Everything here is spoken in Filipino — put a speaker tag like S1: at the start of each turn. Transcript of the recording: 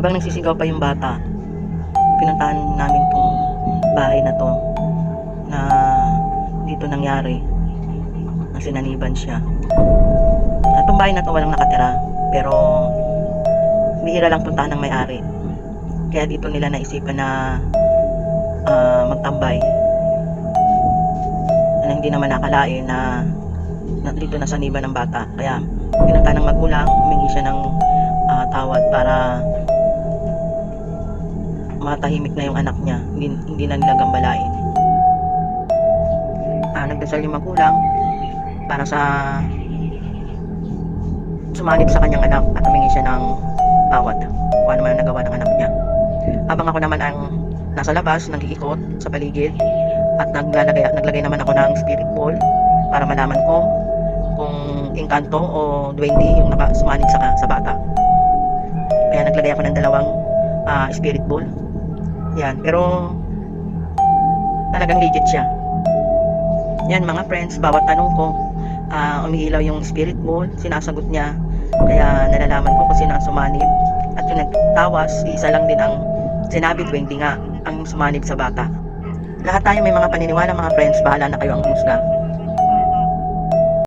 S1: Habang nagsisigaw pa yung bata, pinuntahan namin tong bahay na to na dito nangyari na sinaniban siya. At tong bahay na to walang nakatira pero bihira lang puntahan ng may-ari. Kaya dito nila naisipan na ah, magtambay. Na hindi naman nakalain na, na dito na saniban ng bata. Kaya pinunta ng magulang, humingi siya ng ah, tawad para matahimik na yung anak niya. Hindi, hindi na nila gambalain. Ah, nagdasal yung magulang para sa sumanib sa kanyang anak at humingi siya ng tawad kung ano man ang nagawa ng anak niya. Habang ako naman ang nasa labas, nag-iikot sa paligid at naglalagay, naglagay naman ako ng spirit ball para malaman ko kung engkanto o duwende yung nakasumanib sa, sa bata. Kaya naglagay ako ng dalawang ah, spirit ball. Yan, pero talagang legit siya. Yan mga friends, bawat tanong ko, ah, umiilaw yung spirit ball, sinasagot niya. Kaya nalalaman ko kung sino ang sumanib. At yung nagtawas, isa lang din ang sinabi, duwende nga ang sumanib sa bata. Lahat tayo may mga paniniwala mga friends, bahala na kayo ang musga.